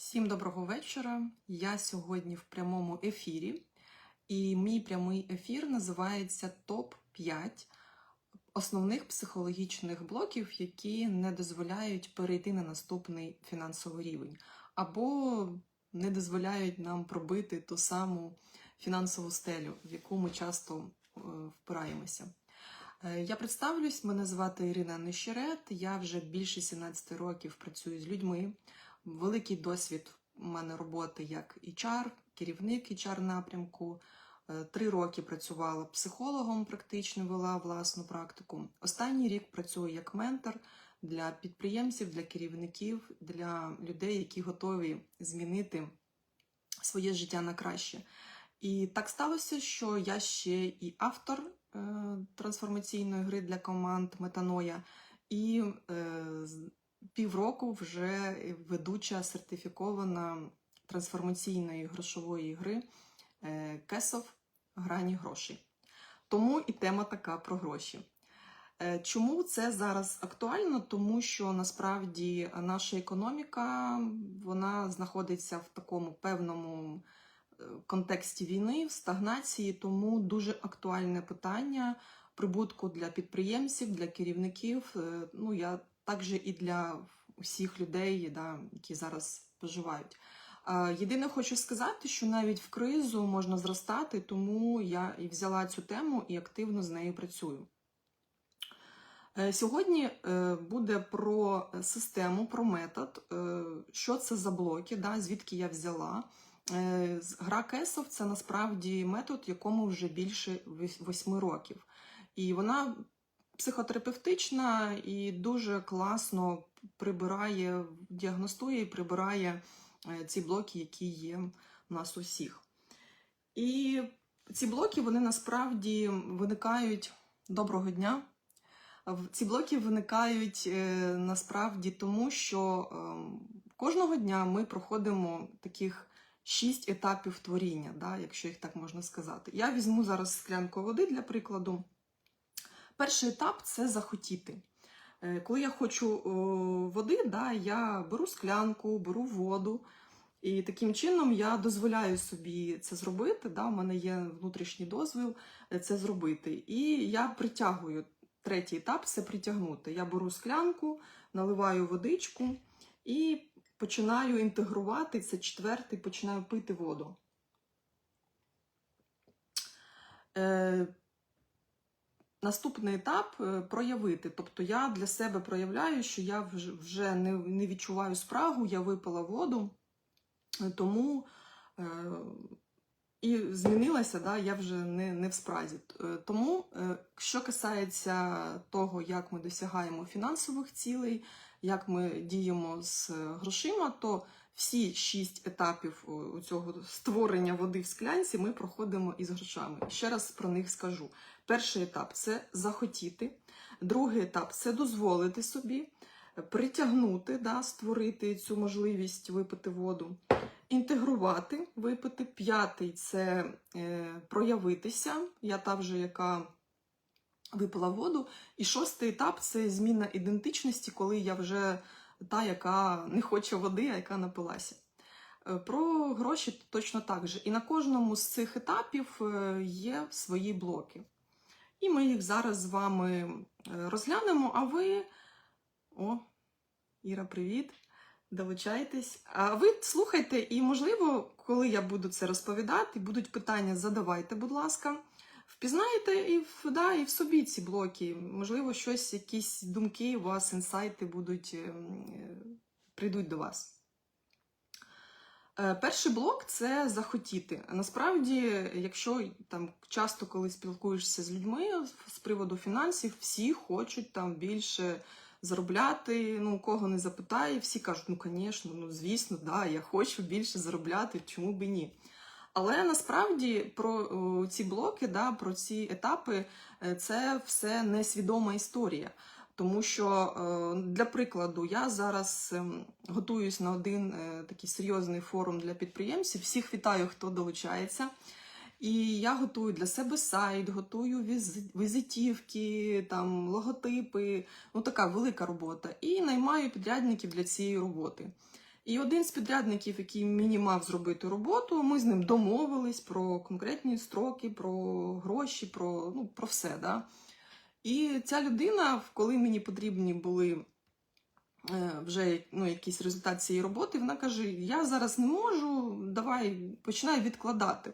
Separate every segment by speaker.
Speaker 1: Всім доброго вечора. Я сьогодні в прямому ефірі, і мій прямий ефір називається Топ 5 основних психологічних блоків, які не дозволяють перейти на наступний фінансовий рівень, або не дозволяють нам пробити ту саму фінансову стелю, в яку ми часто е, впираємося. Е, Я представлюсь, мене звати Ірина Нещерет. Я вже більше 17 років працюю з людьми. Великий досвід у мене роботи як HR, керівник HR напрямку. Е, Три роки працювала психологом, практично вела власну практику. Останній рік працюю як ментор для підприємців, для керівників, для людей, які готові змінити своє життя на краще. І так сталося, що я ще і автор е, трансформаційної гри для команд Метаноя, і е, півроку вже ведуча сертифікована трансформаційної грошової гри е, Кесов Грані грошей. Тому і тема така про гроші. Е, Чому це зараз актуально? Тому що насправді наша економіка вона знаходиться в такому певному е, контексті війни, в стагнації, тому дуже актуальне питання прибутку для підприємців, для керівників. е, Ну я також і для усіх людей, да, які зараз проживають. Єдине хочу сказати, що навіть в кризу можна зростати, тому я і взяла цю тему і активно з нею працюю. Е, Сьогодні е, буде про систему, про метод, е, що це за блоки, да, звідки я взяла. Гра Кесов це насправді метод, якому вже більше вось- восьми років. І вона психотерапевтична і дуже класно прибирає, діагностує і прибирає е, ці блоки, які є у нас усіх. І ці блоки вони насправді виникають доброго дня. Ці блоки виникають е, насправді тому, що ем, кожного дня ми проходимо таких шість етапів творіння, да, якщо їх так можна сказати. Я візьму зараз склянку води для прикладу. Перший етап це захотіти. Е, Коли я хочу води, да, я беру склянку, беру воду, і таким чином я дозволяю собі це зробити. Да, у мене є внутрішній дозвіл е, це зробити. І я притягую третій етап це притягнути. Я беру склянку, наливаю водичку і починаю інтегрувати. Це четвертий, починаю пити воду. Наступний етап е, проявити. Тобто я для себе проявляю, що я вже- не, відчуваю спрагу, я випила воду, е, тому е, і змінилася, да, я вже не, не в спразі. Тому, що касається того, як ми досягаємо фінансових цілей, як ми діємо з грошима, то всі шість етапів цього створення води в склянці ми проходимо із грошами. Ще раз про них скажу. Перший етап це захотіти, другий етап це дозволити собі, притягнути, да, створити цю можливість випити воду, інтегрувати, випити. П'ятий це е, проявитися. Я та вже, яка випила воду. І шостий етап це зміна ідентичності, коли я вже та, яка не хоче води, а яка напилася. Е, Про гроші точно так же. І на кожному з цих етапів е, є свої блоки. І ми їх зараз з вами е, розглянемо. А ви. О, Іра, привіт! Долучайтесь. А ви слухайте, і, можливо, коли я буду це розповідати, будуть питання, задавайте, будь ласка. Впізнаєте і в, да, і в собі ці блоки. Можливо, щось, якісь думки у вас, інсайти будуть, ем, е, прийдуть до вас. Е, Перший блок це захотіти. Насправді, якщо там часто, коли спілкуєшся з людьми з приводу фінансів, всі хочуть там більше заробляти. Ну, кого не запитає, всі кажуть, ну, звісно, ну, звісно, да, я хочу більше заробляти, чому б і ні. Але насправді про ці блоки, да, про ці етапи, е, це все несвідома історія. Тому що, е, для прикладу, я зараз ем, готуюсь на один е, такий серйозний форум для підприємців. Всіх вітаю, хто долучається. І я готую для себе сайт, готую візитівки, там, логотипи. Ну, така велика робота. І наймаю підрядників для цієї роботи. І один з підрядників, який мені мав зробити роботу, ми з ним домовились про конкретні строки, про гроші, про, ну, про все. Да? І ця людина, коли мені потрібні були е, вже ну, якийсь результат цієї роботи, вона каже: Я зараз не можу, давай починай відкладати.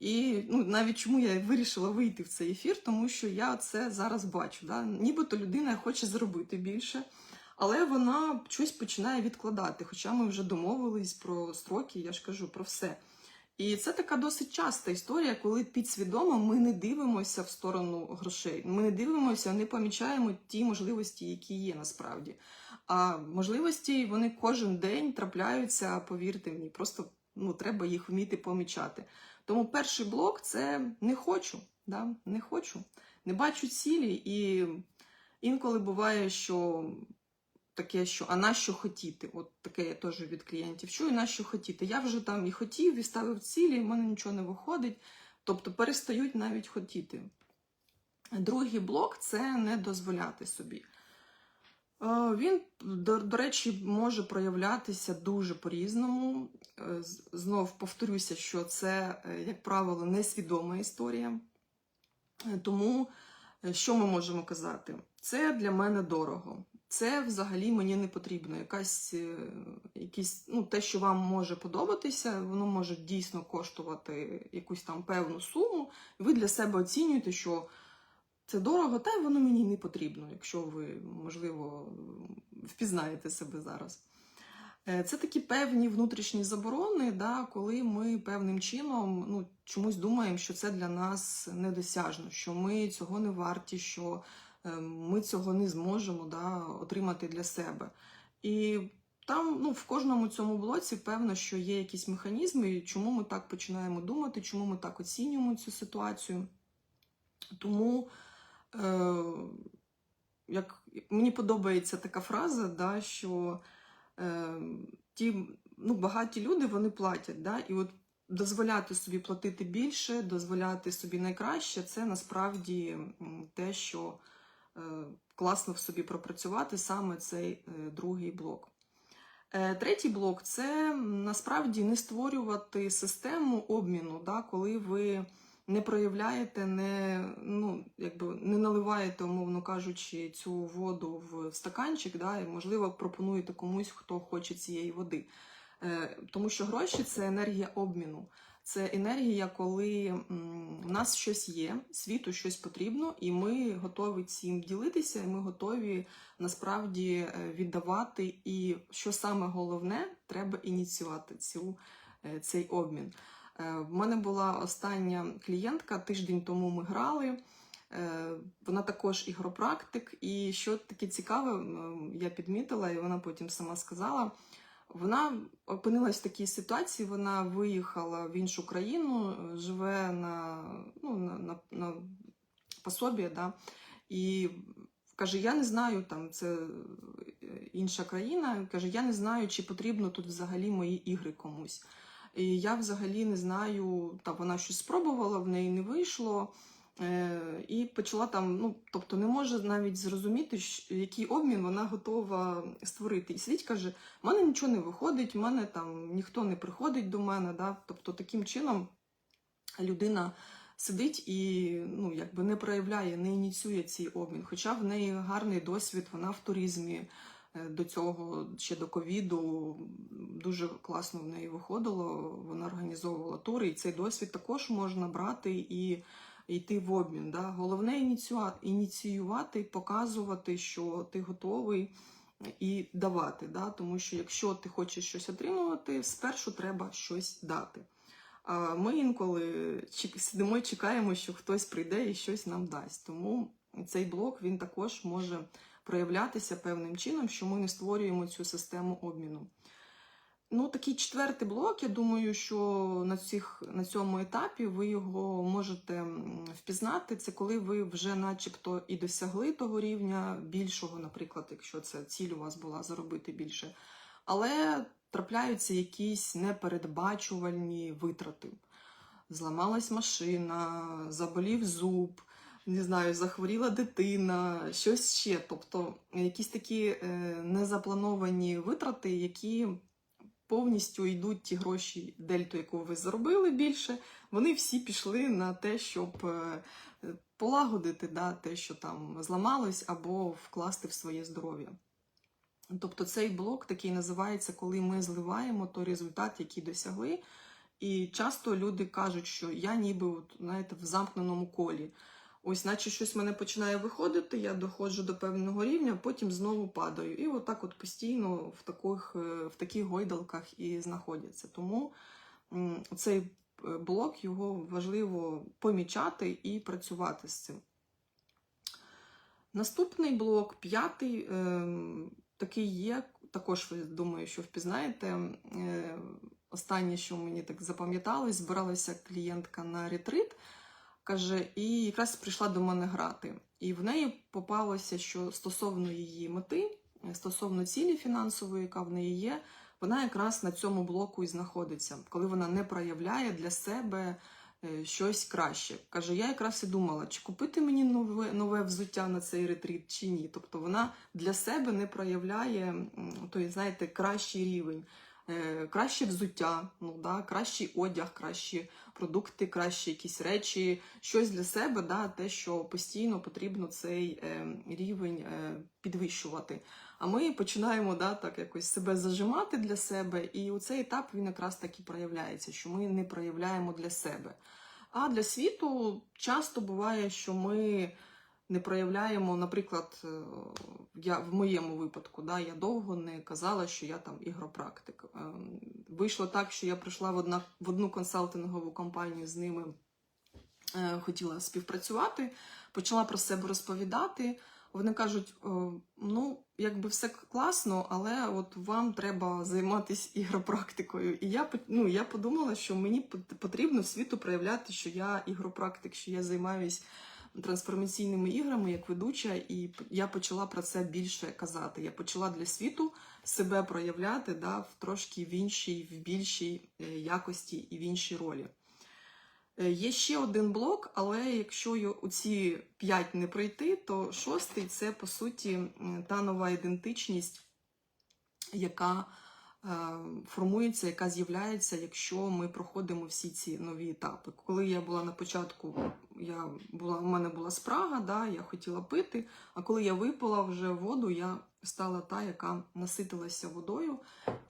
Speaker 1: І ну, навіть чому я вирішила вийти в цей ефір, тому що я це зараз бачу. Да? Нібито людина хоче зробити більше, але вона щось починає відкладати. Хоча ми вже домовились про строки, я ж кажу про все. І це така досить часта історія, коли підсвідомо ми не дивимося в сторону грошей. Ми не дивимося, не помічаємо ті можливості, які є насправді. А можливості вони кожен день трапляються, повірте мені, просто ну, треба їх вміти помічати. Тому перший блок це не хочу, да? не хочу, не бачу цілі, і інколи буває, що таке, що а на що хотіти? От таке я теж від клієнтів чую, на що хотіти. Я вже там і хотів, і ставив цілі, в мене нічого не виходить. Тобто перестають навіть хотіти. Другий блок це не дозволяти собі. Е, Він, до, до речі, може проявлятися дуже по-різному. Е, Знов повторюся, що це, е, як правило, несвідома історія. Тому що ми можемо казати? Це для мене дорого. Це взагалі мені не потрібно. Якась, е, якісь, ну, те, що вам може подобатися, воно може дійсно коштувати якусь там певну суму. Ви для себе оцінюєте, що це дорого, та й воно мені не потрібно, якщо ви, можливо, впізнаєте себе зараз. Е, Це такі певні внутрішні заборони, да, коли ми певним чином ну, чомусь думаємо, що це для нас недосяжно, що ми цього не варті, що ми цього не зможемо да, отримати для себе. І там ну, в кожному цьому блоці певно, що є якісь механізми, чому ми так починаємо думати, чому ми так оцінюємо цю ситуацію. Тому е, як мені подобається така фраза, да, що е, ті ну, багаті люди вони платять. Да, і от дозволяти собі платити більше, дозволяти собі найкраще, це насправді те, що е, класно в собі пропрацювати саме цей е, другий блок. Е, Третій блок це насправді не створювати систему обміну, да, коли ви не проявляєте, не, ну, якби не наливаєте, умовно кажучи, цю воду в стаканчик, да, і, можливо, пропонуєте комусь, хто хоче цієї води. Е, Тому що гроші це енергія обміну. Це енергія, коли в нас щось є, світу щось потрібно, і ми готові цим ділитися, і ми готові насправді е, віддавати. І що саме головне, треба ініціювати цю, е, цей обмін. Е, В мене була остання клієнтка, тиждень тому ми грали. Вона також ігропрактик, і що таке цікаве, я підмітила, і вона потім сама сказала. Вона опинилась в такій ситуації, вона виїхала в іншу країну, живе на, ну, на, на, на пособі, да, і каже: Я не знаю, там це е, інша країна. Каже, я не знаю, чи потрібно тут взагалі мої ігри комусь. І я взагалі не знаю, та вона щось спробувала, в неї не вийшло. Е, і почала там, ну тобто не може навіть зрозуміти, який обмін вона готова створити. І сидить каже: в мене нічого не виходить, в мене там ніхто не приходить до мене. Да? Тобто таким чином людина сидить і ну, якби не проявляє, не ініціює цей обмін. Хоча в неї гарний досвід, вона в туризмі. е, До цього ще до ковіду дуже класно в неї виходило. Вона організовувала тури, і цей досвід також можна брати і йти в обмін. Да? Головне ініціювати, показувати, що ти готовий і давати. Да? Тому що якщо ти хочеш щось отримувати, спершу треба щось дати. А ми інколи сидимо і чекаємо, що хтось прийде і щось нам дасть. Тому цей блок він також може проявлятися певним чином, що ми не створюємо цю систему обміну. Ну, такий четвертий блок, я думаю, що на, цих, на цьому етапі ви його можете впізнати. Це коли ви вже начебто і досягли того рівня більшого, наприклад, якщо це ціль у вас була заробити більше. Але трапляються якісь непередбачувальні витрати. Зламалась машина, заболів зуб, не знаю, захворіла дитина, щось ще. Тобто якісь такі е, незаплановані витрати, які повністю йдуть ті гроші, дельту, яку ви заробили більше, вони всі пішли на те, щоб е, полагодити да, те, що там зламалось, або вкласти в своє здоров'я. Тобто цей блок такий називається, коли ми зливаємо той результат, який досягли. І часто люди кажуть, що я ніби от, знаєте, в замкненому колі. Ось, наче щось в мене починає виходити, я доходжу до певного рівня, потім знову падаю. І отак от постійно в таких, е, в таких гойдалках і знаходяться. Тому цей е, блок його важливо помічати і працювати з цим. Наступний блок, п'ятий, ем, такий є. Також ви думаю, що впізнаєте. Е, Останнє, що мені так запам'яталось, збиралася клієнтка на ретрит, каже, і якраз прийшла до мене грати. І в неї попалося, що стосовно її мети, стосовно цілі фінансової, яка в неї є, вона якраз на цьому блоку і знаходиться, коли вона не проявляє для себе е, щось краще. Каже, я якраз і думала, чи купити мені нове, нове взуття на цей ретріт, чи ні. Тобто вона для себе не проявляє той, знаєте, кращий рівень. Е, Краще взуття, ну да, кращий одяг, кращі продукти, кращі якісь речі, щось для себе, да, те, що постійно потрібно цей е, рівень е, підвищувати. А ми починаємо да, так якось себе зажимати для себе, і у цей етап він якраз так і проявляється, що ми не проявляємо для себе. А для світу часто буває, що ми не проявляємо, наприклад, е, я в моєму випадку, да, я довго не казала, що я там ігропрактик. Е, Вийшло так, що я прийшла в, одна, в одну консалтингову компанію з ними, е, хотіла співпрацювати, почала про себе розповідати. Вони кажуть: «Е, ну, якби все класно, але от вам треба займатися ігропрактикою. І я, ну, я подумала, що мені пот- потрібно світу проявляти, що я ігропрактик, що я займаюсь трансформаційними іграми як ведуча, і я почала про це більше казати. Я почала для світу себе проявляти да, в трошки в іншій, в більшій е, якості і в іншій ролі. Е, Є ще один блок, але якщо у ці п'ять не пройти, то шостий це по суті та нова ідентичність, яка формується, яка з'являється, якщо ми проходимо всі ці нові етапи. Коли я була на початку, я була, у мене була спрага, да, я хотіла пити, а коли я випила вже воду, я стала та, яка наситилася водою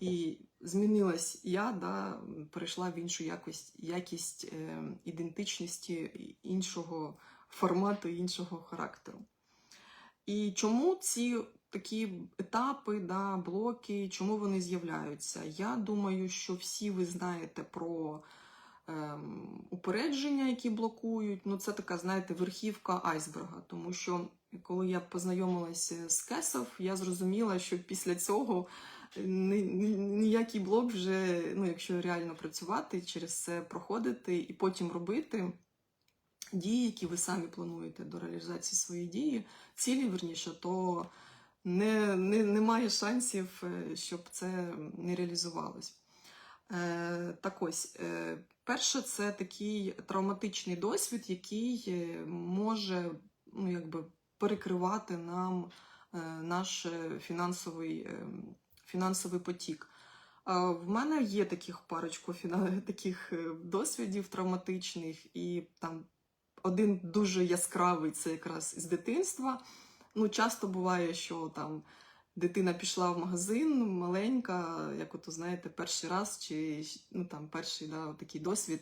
Speaker 1: і змінилась я, да, перейшла в іншу якість, якість е, ідентичності іншого формату, іншого характеру. І чому ці такі етапи, да, блоки, чому вони з'являються? Я думаю, що всі ви знаєте про ем, упередження, які блокують. Ну, це така, знаєте, верхівка айсберга. Тому що коли я познайомилася з Кесов, я зрозуміла, що після цього ні- ніякий блок вже, ну, якщо реально працювати, через це проходити і потім робити дії, які ви самі плануєте до реалізації своєї дії, цілі верніше, то не, не, немає шансів, е, щоб це не реалізувалось. Е, так ось, е, перше, це такий травматичний досвід, який е, може ну, якби, перекривати нам е, наш е, фінансовий, е, фінансовий потік. А В мене є таких парочку таких е, досвідів травматичних, і там один дуже яскравий це якраз з дитинства. Ну, часто буває, що там дитина пішла в магазин, маленька, як ото знаєте, перший раз, чи ну там перший да, такий досвід.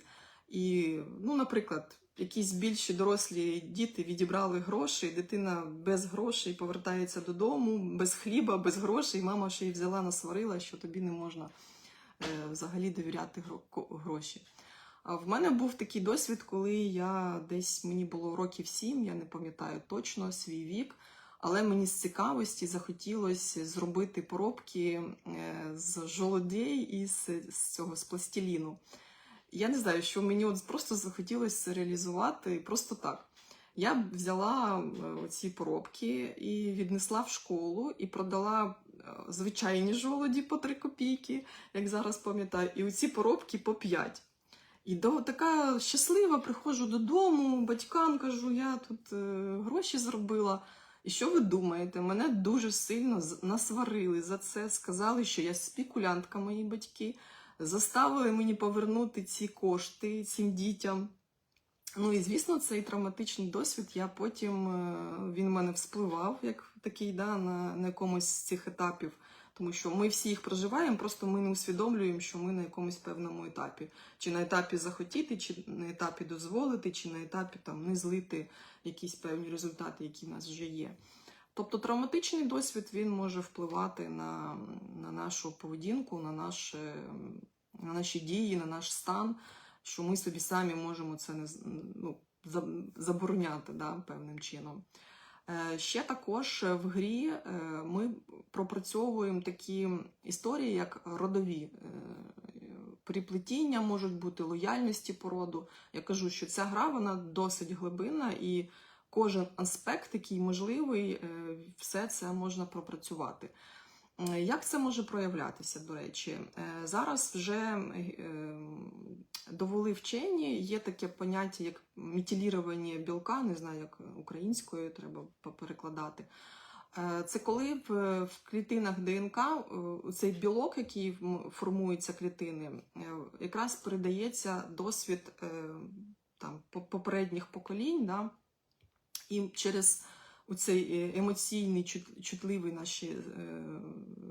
Speaker 1: І, ну, наприклад, якісь більші дорослі діти відібрали гроші, дитина без грошей повертається додому, без хліба, без грошей. Мама ще й взяла, насварила, що тобі не можна е, взагалі довіряти гроші. А в мене був такий досвід, коли я десь мені було років сім, я не пам'ятаю точно свій вік, але мені з цікавості захотілося зробити поробки е, з жолодей і з, з цього з пластиліну. Я не знаю, що мені от просто захотілося реалізувати просто так. Я взяла е, ці поробки і віднесла в школу і продала е, звичайні жолоді по 3 копійки, як зараз пам'ятаю, і оці поробки по 5. І до, така щаслива, приходжу додому, батькам кажу, я тут гроші зробила. І що ви думаєте? Мене дуже сильно насварили за це, сказали, що я спекулянтка, мої батьки, заставили мені повернути ці кошти цим дітям. Ну і звісно, цей травматичний досвід. Я потім е, він в мене вспливав як такий, да, на, на якомусь з цих етапів. Тому що ми всі їх проживаємо, просто ми не усвідомлюємо, що ми на якомусь певному етапі. Чи на етапі захотіти, чи на етапі дозволити, чи на етапі там не злити якісь певні результати, які в нас вже є. Тобто травматичний досвід він може впливати на, на нашу поведінку, на, наше, на наші дії, на наш стан, що ми собі самі можемо це не ну, забороняти да, певним чином. Е, Ще також в грі е, ми пропрацьовуємо такі історії, як родові приплетіння, можуть бути, лояльності породу. Я кажу, що ця гра вона досить глибинна і кожен аспект, який можливий, е, все це можна пропрацювати. Е, Як це може проявлятися, до речі? Е, Зараз вже е, довели вчені, є таке поняття, як метилірування білка, не знаю, як українською треба перекладати. Це коли в, клітинах ДНК цей білок, який формується клітини, якраз передається досвід там, попередніх поколінь. Да? І через оцей е, емоційний, чут- чутливий наш е,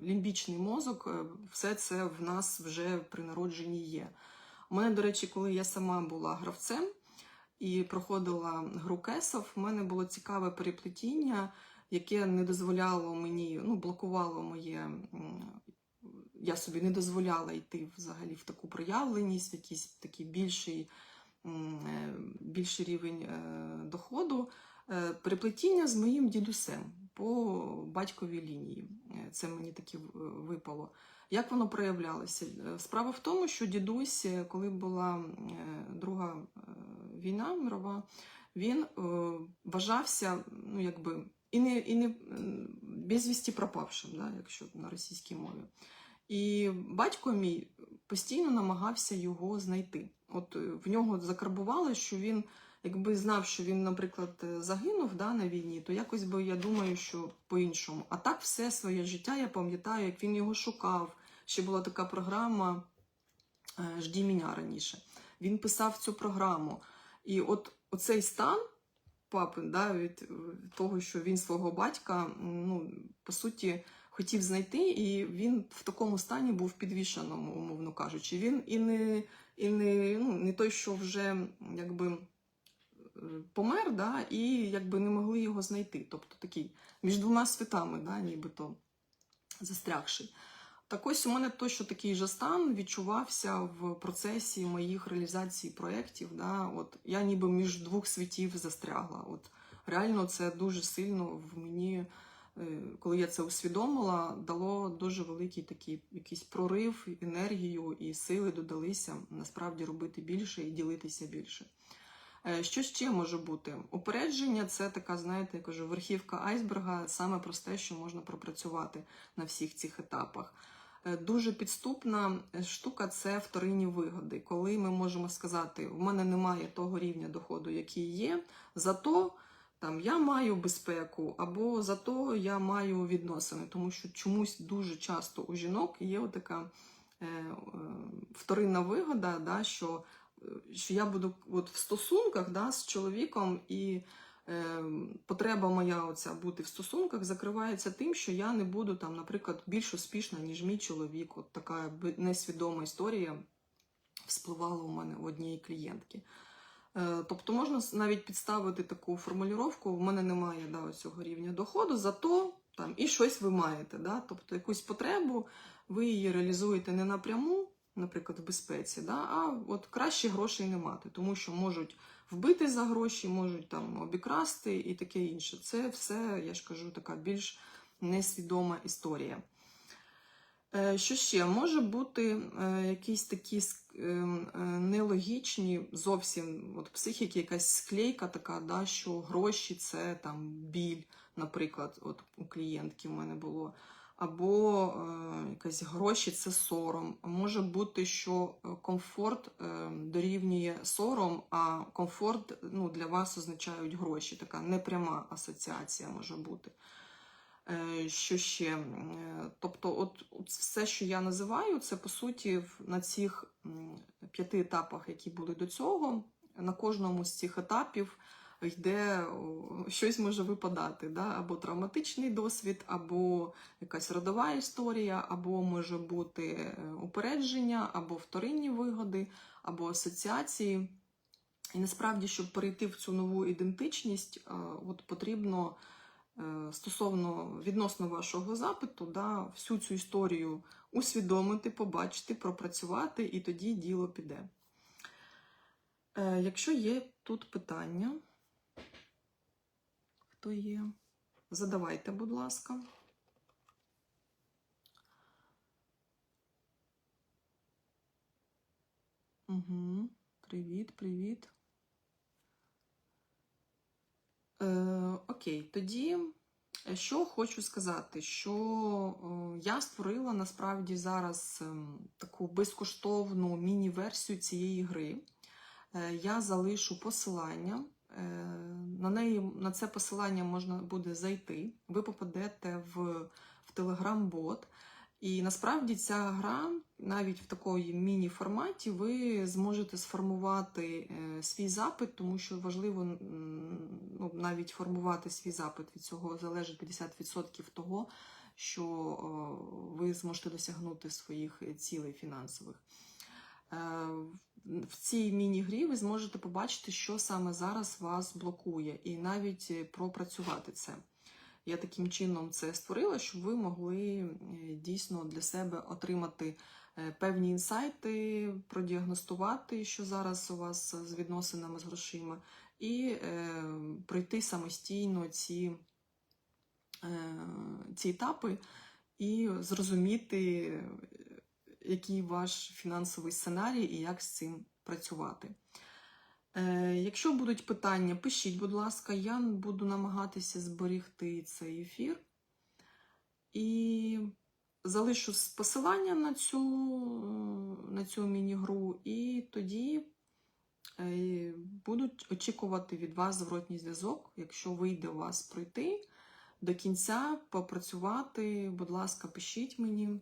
Speaker 1: лімбічний мозок, е, все це в нас вже при народженні є. У мене, до речі, коли я сама була гравцем і проходила гру кесов, в мене було цікаве переплетіння, яке не дозволяло мені, ну, блокувало моє. Я собі не дозволяла йти взагалі в таку проявленість, в якийсь такий більший, більший рівень доходу. Е, Переплетіння з моїм дідусем по батьковій лінії. Е, Це мені таки в- випало. Як воно проявлялося? Е, Справа в тому, що дідусь, коли була Друга війна мирова, він вважався, ну якби, і не, і не безвісті пропавшим, да, якщо на російській мові. І батько мій постійно намагався його знайти. От в нього закарбували, що він, якби знав, що він, наприклад, е, загинув да, на війні, то якось би я думаю, що по-іншому. А так все своє життя я пам'ятаю, як він його шукав. Ще була така програма е, Жді мене раніше. Він писав цю програму. І от оцей стан папи, да, від, від того, що він свого батька, ну, по суті, хотів знайти, і він в такому стані був підвішеному, умовно кажучи. Він і не, і не, ну, не той, що вже якби е, помер, да, і якби не могли його знайти. Тобто такий між двома світами, да, нібито застрягший. Так ось у мене точно такий же стан відчувався в процесі моїх реалізацій проєктів. Да? От я ніби між двох світів застрягла. От реально це дуже сильно в мені, е, коли я це усвідомила, дало дуже великий такий якийсь прорив, енергію і сили додалися насправді робити більше і ділитися більше. Е, Що ще може бути? Упередження це така, знаєте, я кажу, верхівка айсберга, саме просте, що можна пропрацювати на всіх цих етапах. Е, Дуже підступна е, штука це вторинні вигоди, коли ми можемо сказати, в мене немає того рівня доходу, який є, зато там я маю безпеку, або зато я маю відносини, тому що чомусь дуже часто у жінок є така вторинна вигода, да, що, що я буду от в стосунках да, з чоловіком і е, потреба моя оця бути в стосунках закривається тим, що я не буду там, наприклад, більш успішна, ніж мій чоловік. От така несвідома історія вспливала у мене в однієї клієнтки. Е, Тобто можна навіть підставити таку формулювання, в мене немає да, цього рівня доходу, зато там і щось ви маєте. Да? Тобто якусь потребу ви її реалізуєте не напряму, наприклад, в безпеці, да? а от краще грошей не мати, тому що можуть вбити за гроші, можуть там обікрасти і таке інше. Це все, я ж кажу, така більш несвідома історія. Е, Що ще? Може бути е, якісь такі е, нелогічні зовсім от психіки, якась склейка така, да, що гроші це там біль, наприклад, от у клієнтки в мене було. Або е, якась гроші це сором. Може бути, що е, комфорт е, дорівнює сором, а комфорт ну, для вас означають гроші. Така непряма асоціація може бути. Що ще? Тобто, от, от все, що я називаю, це по суті на цих п'яти етапах, які були до цього. На кожному з цих етапів йде щось може випадати, да? або травматичний досвід, або якась родова історія, або може бути е, упередження, або вторинні вигоди, або асоціації. І насправді, щоб перейти в цю нову ідентичність, е, от потрібно е, стосовно відносно вашого запиту, да, всю цю історію усвідомити, побачити, пропрацювати, і тоді діло піде. Якщо є тут питання, хто є, задавайте, будь ласка. Угу. Привіт, привіт. Е, окей, тоді е, що хочу сказати, що е, я створила насправді зараз ем, таку безкоштовну міні-версію цієї гри. Е, я залишу посилання. Е, на неї на це посилання можна буде зайти. Ви попадете в, в Telegram-бот. І насправді ця гра, навіть в такої міні-форматі, ви зможете сформувати е, свій запит, тому що важливо ну, навіть формувати свій запит. Від цього залежить 50% того, що ви зможете досягнути своїх цілей фінансових. Е, В цій міні-грі ви зможете побачити, що саме зараз вас блокує, і навіть е, пропрацювати це. Я таким чином це створила, щоб ви могли е, дійсно для себе отримати певні інсайти, продіагностувати, що зараз у вас з відносинами з грошима, і е, пройти самостійно ці, е, ці етапи і зрозуміти, який ваш фінансовий сценарій і як з цим працювати. Е, Якщо будуть питання, пишіть, будь ласка, я буду намагатися зберігти цей ефір. І залишу посилання на цю, на цю міні-гру, і тоді е, будуть очікувати від вас зворотній зв'язок, якщо вийде у вас пройти до кінця, попрацювати. Будь ласка, пишіть мені.